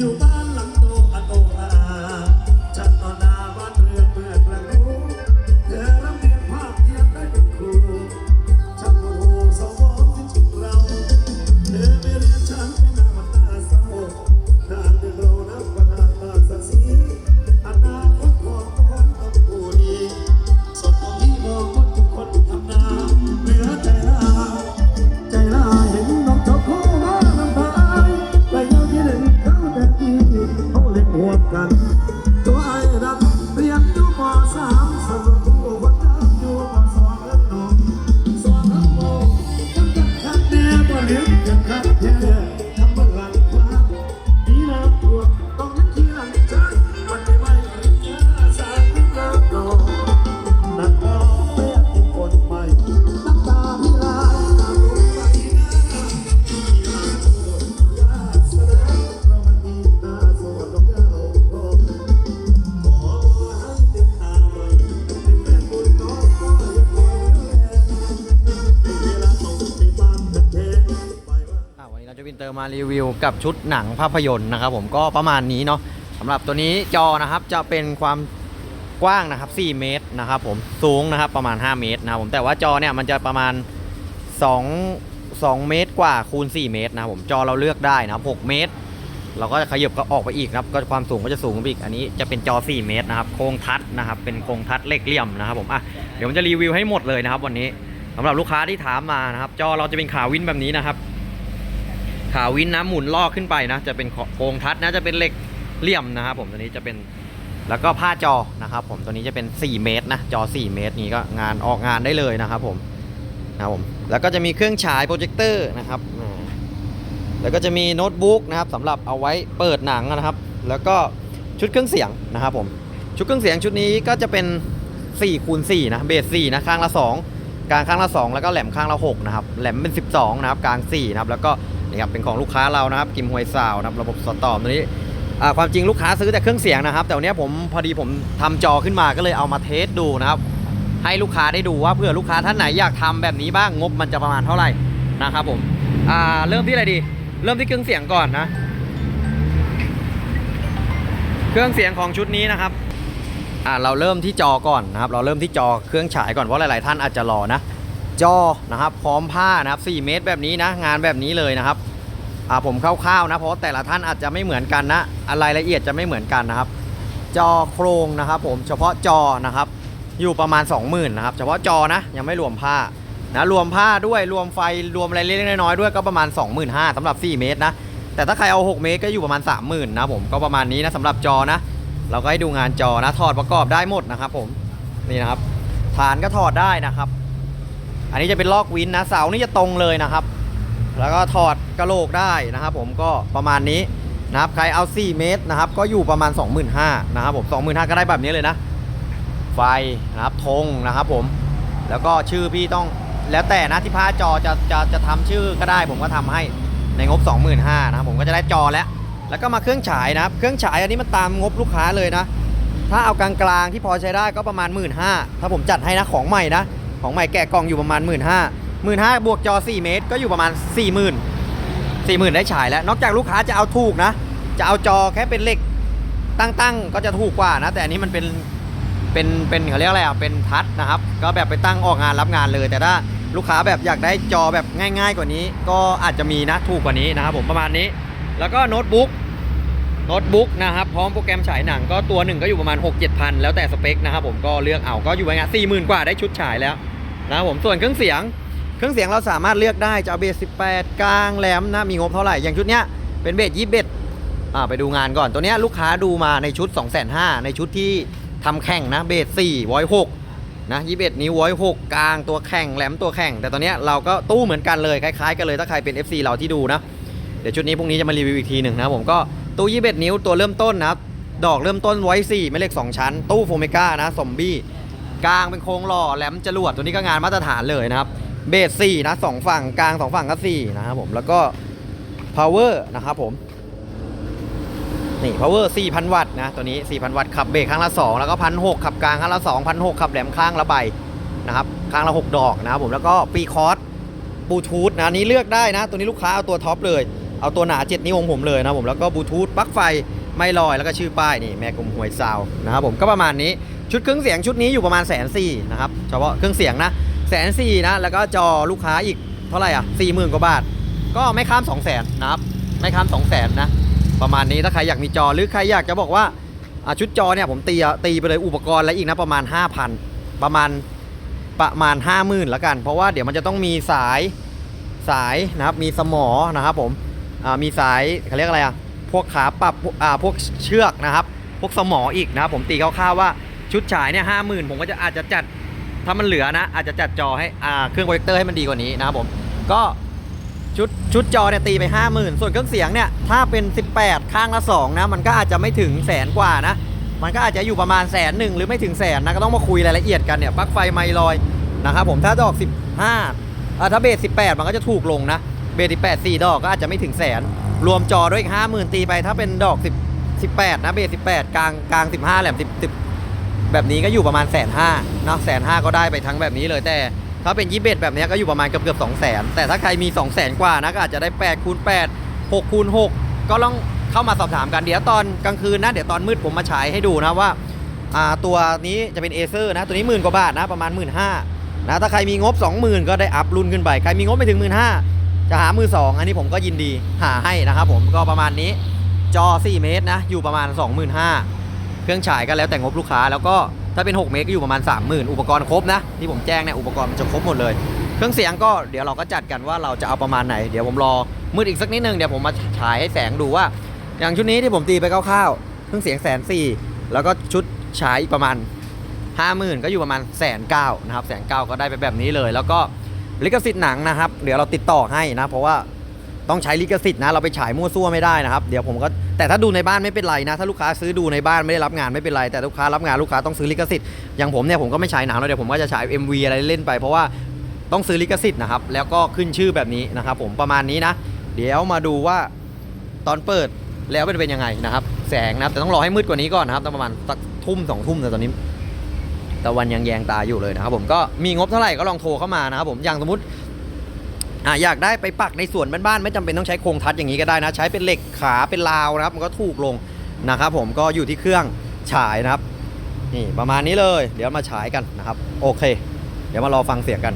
อยู่บ้าน มารีวิวกับชุดหนังภาพยนตร์นะครับผมก็ประมาณนี้เนาะสำหรับตัวนี้จอนะครับจะเป็นความกว้างนะครับ 4 เมตรนะครับผมสูงนะครับประมาณ 5 เมตรนะครับผมแต่ว่าจอเนี่ยมันจะประมาณ 2 2 เมตรกว่าคูณ 4 เมตรนะครับผมจอเราเลือกได้นะครับ 6 เมตร เราก็จะขยับก็ออกไปอีกนะครับก็ความสูงก็จะสูงขึ้นไปอีก อันนี้จะเป็นจอ 4 เมตรนะครับโครงทัดนะครับเป็นโครงทัดเหล็กเหลี่ยมนะครับผมอะเดี๋ยวผมจะรีวิวให้หมดเลยนะครับ วันนี้สำหรับลูกค้าที่ถามมานะครับ จอเราจะเป็นขาวินแบบนี้นะครับ ขาวินนะหมุนลอกขึ้นไปนะ จะเป็นโครงทัดนะจะเป็นเหล็กเหลี่ยมนะครับผมตัวนี้จะเป็นแล้วก็ผ้าจอนะครับ ผมตัวนี้จะเป็น 4 เมตรนะจอ 4 เมตรนี้ก็งานออกงานได้เลยนะครับผมนะครับผมแล้วก็จะมีเครื่องฉายโปรเจคเตอร์นะครับแล้วก็จะมีโน้ตบุ๊กนะครับสำหรับเอาไว้เปิดหนังนะครับ แล้วก็ชุดเครื่องเสียงนะครับผมชุดเครื่องเสียงชุดนี้ก็จะเป็น4คูณ4นะเบส4นะข้างละ 2 กลางข้างละ 2 แล้วก็แหลมข้างละ6นะครับแหลมเป็น 12 นะครับกลาง4นะครับแล้วก็ นี่ครับเป็นของลูกค้าเรานะครับกิมฮวยซาวนะครับระบบสตอมตัวนี้ความจริงลูกค้าซื้อแต่เครื่องเสียงนะครับ แต่วันนี้ผมพอดีผมทำจอขึ้นมาก็เลยเอามาเทสดูนะครับ ให้ลูกค้าได้ดูว่าเผื่อลูกค้าท่านไหนอยากทำแบบนี้บ้างงบมันจะประมาณเท่าไหร่นะครับผมเริ่มที่อะไรดี เริ่มที่เครื่องเสียงก่อนนะ เครื่องเสียงของชุดนี้นะครับเราเริ่มที่จอก่อนนะครับ เราเริ่มที่จอเครื่องฉายก่อนเพราะหลาย ๆ ท่านอาจจะรอนะ จอนะครับพร้อมผ้านะครับ4เมตรแบบนี้นะงานแบบนี้เลยนะครับอ่าผมคร่าวๆนะเพราะแต่ละท่านอาจจะไม่เหมือนกันนะรายละเอียดจะไม่เหมือนกันนะครับ จอโครงนะครับ ผมเฉพาะจอนะครับ อยู่ประมาณ 20,000นะครับเฉพาะจอนะยังไม่รวมผ้านะรวมผ้าด้วยรวมไฟรวมอะไรเล็กๆน้อยๆด้วยก็ประมาณ 25,000สำหรับ 4 เมตรนะแต่ถ้าใครเอา 6 เมตรก็อยู่ประมาณ 30,000นะผมก็ประมาณนี้นะสำหรับจอนะ เราก็ให้ดูงานจอนะถอดประกอบได้หมดนะครับ ผมนี่นะครับ ฐานก็ถอดได้นะครับ อันนี้จะเป็นลอกวินนะเสานี่จะตรงเลยนะครับ แล้วก็ถอดกระโหลกได้นะครับ ผมก็ประมาณนี้นะครับใครเอา 4 เมตรนะครับ ก็อยู่ประมาณ 25,000นะครับผม25,000ก็ได้แบบนี้เลยนะ ไฟนะครับธงนะครับ ผมแล้วก็ชื่อพี่ต้องแล้วแต่นะที่พาจอจะจะจะทำชื่อก็ได้ ผมก็ทำให้ในงบ 25,000นะครับผมก็จะได้จอแล้ว แล้วก็มาเครื่องฉายนะครับ เครื่องฉายอันนี้มันตามงบลูกค้าเลยนะ ถ้าเอากลางๆที่พอใช้ได้ก็ประมาณ 1 5ื่นถ้าผมจัดให้นะของใหม่นะ ของใหม่แกะกล่องอยู่ประมาณ 1 5ื่นห้าหมื่นห้าบวกจอ 4 เมตร ก็อยู่ประมาณ 4 0 0 0 0 4 0,000 ได้ฉายแล้ว นอกจากลูกค้าจะเอาถูกนะ จะเอาจอแค่เป็นเหล็กตั้งๆ ก็จะถูกกว่านะ แต่อันนี้มันเป็นเป็นเป็นเขาเรียกอะไรอะเป็นทัชนะครับ ก็แบบไปตั้งออกงานรับงานเลย แต่ถ้าลูกค้าแบบอยากได้จอแบบง่าย ๆ กว่านี้ ก็อาจจะมีนะถูกกว่านี้นะครับผมประมาณนี้ แล้วก็โน้ตบุ๊ก โน้ตบุ๊กนะครับพร้อมโปรแกรมฉายหนังก็ตัวหนึ่งก็อยู่ประมาณ 6 7พันแล้วแต่สเปคนะครับผมก็เลือกเอาก็อยู่ประมาณสี่หมื่นกว่าได้ชุดฉายแล้วนะครับผมส่วนเครื่องเสียง เครื่องเสียงเราสามารถเลือกได้จะเอาเบส18 กลางแหลมนะมีงบเท่าไหร่อย่างชุดเนี้ยเป็นเบสยี่สิบเอ็ดอ่าไปดูงานก่อนตัวเนี้ยลูกค้าดูมาในชุด 2 5 0 0 0ในชุดที่ทำแข่งนะเบส4วอย6นะ21 นิ้ววอย6กลางตัวแข่งแหลมตัวแข่ง แต่ตอนเนี้ยเราก็ตู้เหมือนกันเลยคล้ายๆกันเลยถ้าใครเป็น FC เราที่ดูนะเดี๋ยวชุดนี้พรุ่งนี้จะมารีวิวอีกทีหนึ่งนะผมก็ ตู้ 21 นิ้วตัวเริ่มต้นนะครับ ดอกเริ่มต้นไว้ 4 ไม่เล็ก 2 ชั้น ตู้โฟเมก้านะซอมบี้กลางเป็นโครงหล่อแหลมจรวดตัวนี้ก็งานมาตรฐานเลยนะครับ เบส4นะสองฝั่งกลางสองฝั่งก็4นะครับผมแล้วก็ power นะครับผมนี่ power 4,000 วัตต์นะตัวนี้ 4,000 วัตต์ขับเบรกข้างละ 2 แล้วก็1,600ขับกลางข้างละ2 1,600ขับแหลมข้างละใบนะครับข้างละ 6 ดอกนะครับผมแล้วก็ปีคอร์สบลูทูธนะอันนี้เลือกได้นะ ตัวนี้ลูกค้าเอาตัวท็อปเลย เอาตัวหนา 7 นิ้วของผมเลยนะผมแล้วก็บลูทูธปลั๊กไฟไม่ลอยแล้วก็ชื่อป้ายนี่แม่กลมหวยซาวนะครับผมก็ประมาณนี้ชุดเครื่องเสียงชุดนี้อยู่ประมาณแสนสี่นะครับเฉพาะเครื่องเสียงนะแสนสี่นะแล้วก็จอลูกค้าอีกเท่าไหร่อะสี่หมื่นกว่าบาท ก็ไม่ข้าม2 0 0 0 0นนะครับไม่ข้าม2 0 0 0 0นนะประมาณนี้ถ้าใครอยากมีจอหรือใครอยากจะบอกว่าชุดจอเนี่ยผมตีตีไปเลยอุปกรณ์อะไรอีกนะประมาณ 5,000 ประมาณประมาณ 50,000แล้วกัน เพราะว่าเดี๋ยวมันจะต้องมีสายสายนะครับมีสมอนะครับผม มีสายเขาเรียกอะไรอะพวกขาปรับพวกอ่าพวกเชือกนะครับ พวกสมออีกนะครับผมตีคร่าวๆว่าชุดฉายเนี่ยห้าหมื่นผมก็จะอาจจะจัดถ้ามันเหลือนะ อาจจะจัดจอให้อ่าเครื่องโปรเจคเตอร์ให้มันดีกว่านี้นะครับผมก็ชุดชุดจอเนี่ยตีไป 50,000 ส่วนเครื่องเสียงเนี่ยถ้าเป็น 18 ข้างละ2นะมันก็อาจจะไม่ถึงแสนกว่านะ มันก็อาจจะอยู่ประมาณแสนหนึ่งหรือไม่ถึงแสนนะก็ต้องมาคุยรายละเอียดกันเนี่ยปลั๊กไฟไมลอยนะครับผมถ้าดอก 15อ่าถ้าเบส18 มันก็จะถูกลงนะ บส18 4ดสี่ดอกก็อาจจะไม่ถึงแสน รวมจอด้วยอีก50,000ตีไป ถ้าเป็นดอก10 18นะเบส18กลางกลาง15แหลม10 10แบบนี้ก็อยู่ประมาณแสนห้าเนาะแสนห้าก็ได้ไปทั้งแบบนี้เลยแต่ถ้าเป็นยี่เบ็ดแบบนี้ก็อยู่ประมาณเกือบเกือบสองแสนแต่ถ้าใครมี2 0 0แสนกว่านะก็อาจจะได้8คูณ8 6คูณ6ก็ลองเข้ามาสอบถามกันเดี๋ยวตอนกลางคืนนะเดี๋ยวตอนมืดผมมาฉายให้ดูนะว่าตัวนี้จะเป็นเอเซอร์นะตัวนี้หมื่นกว่าบาทนะประมาณ1 5ื่นห้านะถ้าใครมีงบ 20,000 ก็ได้อัพรุ่นขึ้นไป ใครมีงบไม่ถึง 1 5ื่น จะหามือสองอันนี้ผมก็ยินดีหาให้นะครับผมก็ประมาณนี้จอ 4 เมตรนะ อยู่ประมาณ 25,000 เครื่องฉายก็แล้วแต่งบลูกค้า แล้วก็ถ้าเป็น 6 เมตรก็อยู่ประมาณ 30,000 อุปกรณ์ครบนะ ที่ผมแจ้งเนี่ยอุปกรณ์มันจะครบหมดเลย เครื่องเสียงก็เดี๋ยวเราก็จัดกันว่าเราจะเอาประมาณไหน เดี๋ยวผมรอมืดอีกสักนิดนึงเดี๋ยวผมมาฉายให้แสงดูว่า อย่างชุดนี้ที่ผมตีไปคร่าวๆเครื่องเสียงแสนสี่แล้วก็ชุดฉายประมาณ 50,000 ก็อยู่ประมาณแสนเก้านะครับแสนเก้าก็ได้ไปแบบนี้เลย แล้วก็ ลิขสิทธิ์หนังนะครับ เดี๋ยวเราติดต่อให้นะ เพราะว่าต้องใช้ลิขสิทธิ์นะเราไปฉายมั่วซั่วไม่ได้นะครับเดี๋ยวผมก็แต่ถ้าดูในบ้านไม่เป็นไรนะ ถ้าลูกค้าซื้อดูในบ้านไม่ได้รับงานไม่เป็นไร แต่ลูกค้ารับงานลูกค้าต้องซื้อลิขสิทธิ์อย่างผมเนี่ยผมก็ไม่ฉายหนังแล้วเดี๋ยวผมก็จะฉาย MV อะไรเล่นไปเพราะว่าต้องซื้อลิขสิทธิ์นะครับแล้วก็ขึ้นชื่อแบบนี้นะครับ ผมประมาณนี้นะ เดี๋ยวมาดูว่าตอนเปิดแล้วเป็นยังไงนะครับ แสงนะแต่ต้องรอให้มืดกว่านี้ก่อนนะครับประมาณสักทุ่มสองทุ่มแต่ตอนนี้ ตะวันยังแยงตาอยู่เลยนะครับผมก็มีงบเท่าไหร่ก็ลองโทรเข้ามานะครับผมอย่างสมมติอะอยากได้ไปปักในส่วนบ้านๆไม่จำเป็นต้องใช้โครงทัดอย่างนี้ก็ได้นะ ใช้เป็นเหล็กขาเป็นราวนะครับ มันก็ถูกลงนะครับผมก็อยู่ที่เครื่องฉายนะครับนี่ประมาณนี้เลย เดี๋ยวมาฉายกันนะครับ โอเค เดี๋ยวมารอฟังเสียงกัน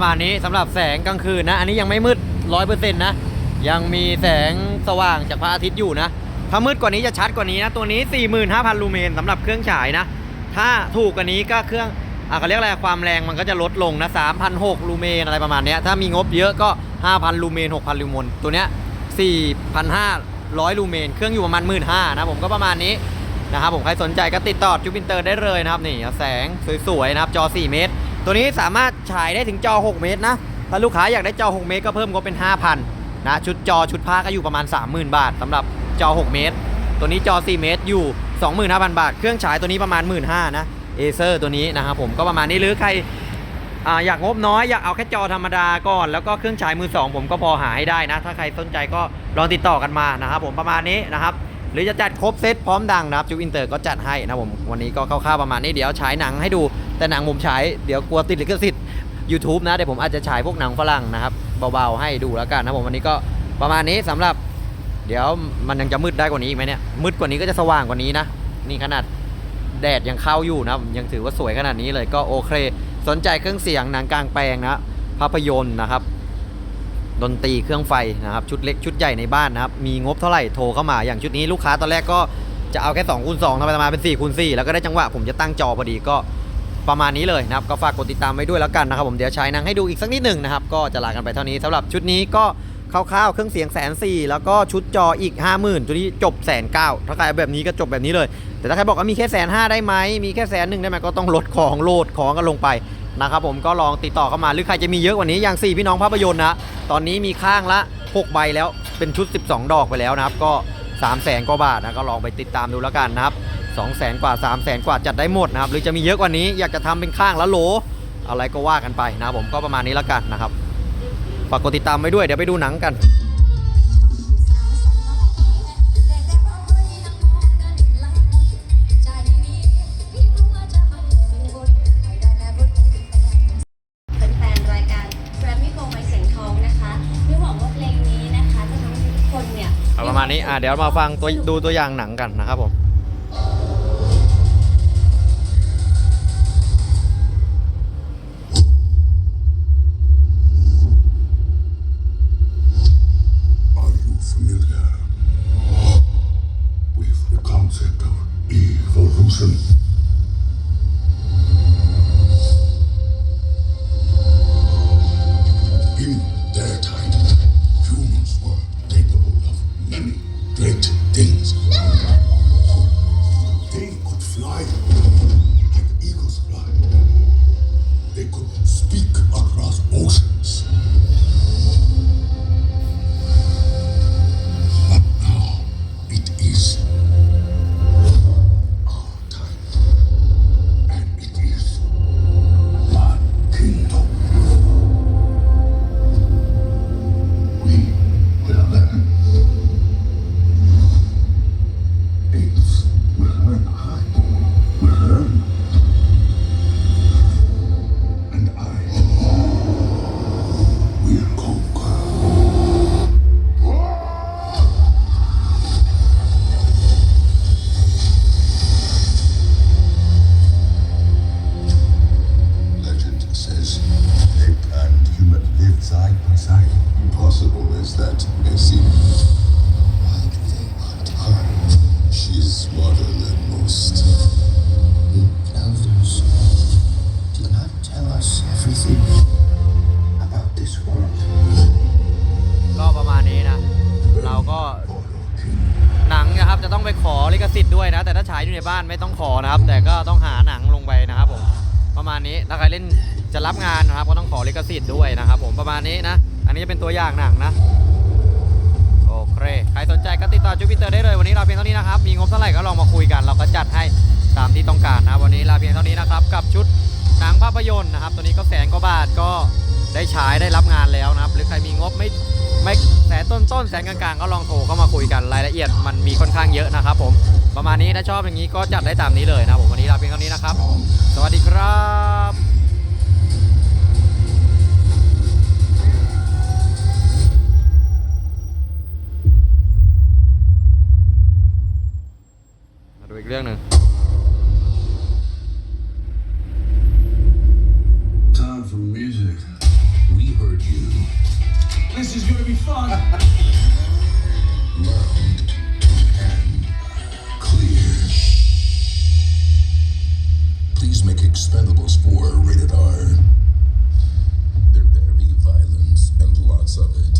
ประมาณนี้สำหรับแสงกลางคืนนะ อันนี้ยังไม่มืดร้อยเปอร์เซ็นต์นะ ยังมีแสงสว่างจากพระอาทิตย์อยู่นะ ถ้ามืดกว่านี้จะชัดกว่านี้นะ ตัวนี้ 45,000 ลูเมนสำหรับเครื่องฉายนะ ถ้าถูกกว่านี้ก็เครื่องอะเขาเรียกอะไร ความแรงมันก็จะลดลงนะ3,600ลูเมนอะไรประมาณนี้ถ้ามีงบเยอะก็ 5,000 ลูเมน 6,000 ลูเมน ตัวเนี้ย4,500 ลูเมน เครื่องอยู่ประมาณ 15,000นะผมก็ประมาณนี้นะครับผมใครสนใจก็ติดต่อจูปินเตอร์ได้เลยนะครับนี่แสงสวยๆนะครับจอ 4 เมตร ตัวนี้สามารถฉายได้ถึงจอ 6 เมตรนะ ถ้าลูกค้าอยากได้จอ 6 เมตรก็เพิ่มก็เป็น 5,000 นะ ชุดจอชุดผ้าก็อยู่ประมาณ 30,000 บาทสำหรับจอ 6 เมตร ตัวนี้จอ 4 เมตรอยู่ 25,000 บาท เครื่องฉายตัวนี้ประมาณ 15,000นะเอเซอร์ตัวนี้นะครับผมก็ประมาณนี้หรือใครออยากงบน้อยอยากเอาแค่จอธรรมดาก่อน แล้วก็เครื่องฉายมือสองผมก็พอหาให้ได้นะ ถ้าใครสนใจก็ลองติดต่อกันมานะครับผมประมาณนี้นะครับหรือจะจัดครบเซตพร้อมดังนะครับจูอินเตอร์ก็จัดให้นะผมวันนี้ก็คร่าวๆประมาณนี้เดี๋ยวฉายหนังให้ดู แต่หนังผมฉายเดี๋ยวกลัวติดลิขสิทธิ์ YouTube นะเดี๋ยวผมอาจจะฉายพวกหนังฝรั่งนะครับเบาๆให้ดูแล้วกันนะผมวันนี้ก็ประมาณนี้สำหรับ เดี๋ยวมันยังจะมืดได้กว่านี้อีกไหมเนี่ยมืดกว่านี้ก็จะสว่างกว่านี้นะนี่ขนาดแดดยังเข้าอยู่นะยังถือว่าสวยขนาดนี้เลยก็โอเค สนใจเครื่องเสียงหนังกลางแปลงนะภาพยนตร์นะครับ ดนตรีเครื่องไฟนะครับ ชุดเล็กชุดใหญ่ในบ้านนะครับ มีงบเท่าไหร่โทรเข้ามาอย่างชุดนี้ลูกค้าตอนแรกก็จะเอาแค่2คูณ2ทำไมมาเป็น4คูณ4แล้วก็ได้จังหวะผมจะตั้งจอพอดีก็ ประมาณนี้เลยนะครับก็ฝากกดติดตามไว้ด้วยแล้วกันนะครับผมเดี๋ยวใช้นังให้ดูอีกสักนิดหนึ่งนะครับก็จะลากันไปเท่านี้สำหรับชุดนี้ก็คร่าวๆเครื่องเสียงแสนสี่แล้วก็ชุดจออีก 50,000ตัวนี้จบแสนเก้าถ้าใครแบบนี้ก็จบแบบนี้เลย แต่ถ้าใครบอกว่ามีแค่แสนห้าได้ไหมมีแค่แสนหนึ่งได้ไหมก็ต้องลดของโหลดของกันลงไปนะครับผมก็ลองติดต่อเข้ามาหรือใครจะมีเยอะกว่านี้อย่าง 4 พี่น้องภาพยนตร์นะตอนนี้มีข้างละ 6 ใบแล้วเป็นชุด 12 ดอกไปแล้วนะครับก็3 0 0แสนกว่าบาทนะก็ลองไปติดตามดูแล้วกันนะครับ 2 0 0แสนกว่า 3 0 0แสนกว่าจัดได้หมดนะครับหรือจะมีเยอะกว่านี้อยากจะทำเป็นข้างละโหล อะไรก็ว่ากันไปนะครับผมก็ประมาณนี้แล้วกันนะครับฝากกดติดตามไว้ด้วยเดี๋ยวไปดูหนังกันแฟนๆรายการแกรมมี่โกไมเสียงทองนะคะนี่หวังว่าเพลงนี้นะคะจะทำให้ทุกคนเนี่ยเอาประมาณนี้อะเดี๋ยวมาฟังตัวดูตัวอย่างหนังกันนะครับผม ลิขสิทธิ์ด้วยนะครับผมประมาณนี้นะ อันนี้จะเป็นตัวอย่างหนังนะ โอเค ใครสนใจก็ติดต่อจูปิเตอร์ได้เลย วันนี้เราเพียงเท่านี้นะครับ มีงบเท่าไหร่ก็ลองมาคุยกัน เราก็จัดให้ตามที่ต้องการนะ วันนี้ลาเพียงเท่านี้นะครับ กับชุดหนังภาพยนตร์นะครับ ตัวนี้ก็แสนกว่าบาทก็ได้ฉายได้รับงานแล้วนะครับ หรือใครมีงบไม่ไม่แสนต้นต้นๆแสนกลางๆ ก็ลองโทรเข้ามาคุยกันรายละเอียดมันมีค่อนข้างเยอะนะครับผมประมาณนี้ถ้าชอบอย่างนี้ก็จัดได้ตามนี้เลยนะผมวันนี้ลาเพียงเท่านี้นะครับ สวัสดีครับ of it.